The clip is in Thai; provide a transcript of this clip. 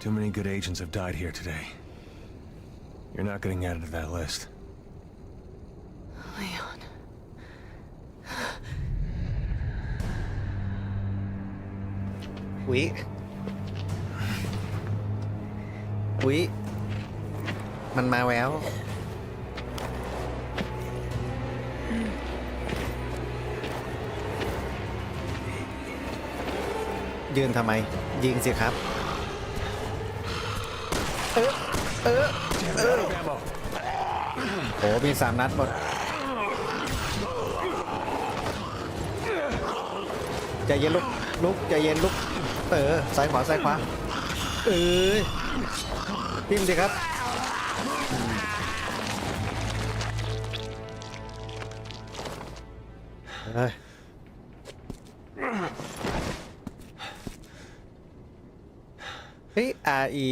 Too many good agents have died here today. You're not getting added to that list. Leon. วิวิมันมาแล้ว ยืนทำไม ยิงสิครับเออเออเออโอ้มีสามนัดหมดใจเย็นลุกลุกใจเย็นลุกเออซ้ายขวาซ้ายขวาเออพิมพ์สิครับเฮ้ยเฮ้ย RE